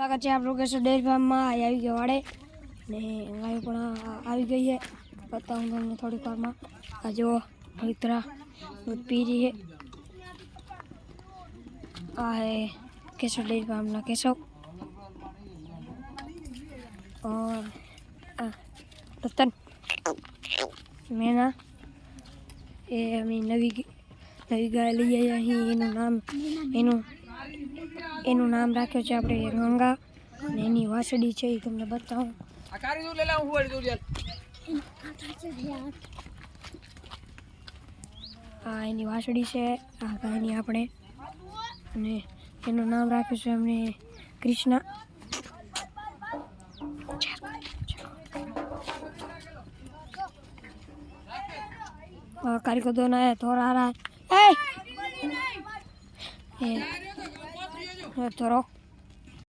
સ્વાગત છે આપણું કેશો ડેરી ફાર્મમાં. આવી ગયો વાડે. ને ગાયો પણ આવી ગઈ છે. બતાવું તમને થોડીક વારમાં. આ જુઓ પવિત્રા દૂધ પી રહી છે. આ હે કેશો ડેરી ફાર્મના કેશો આ, રતન. મેના. એ અમે નવી નવી ગાય લઈ આવ્યા અહીં એનું નામ એનું નામ રાખ્યું છે આપણે ગંગા. અને એની વાસડી છે એ તમને બતાવું. આ એની વાસડી છે આ ગાયની આપણે. અને એનું નામ રાખ્યું છે એમને કૃષ્ણા. કારીગરોના ધોરારા એ! Toro.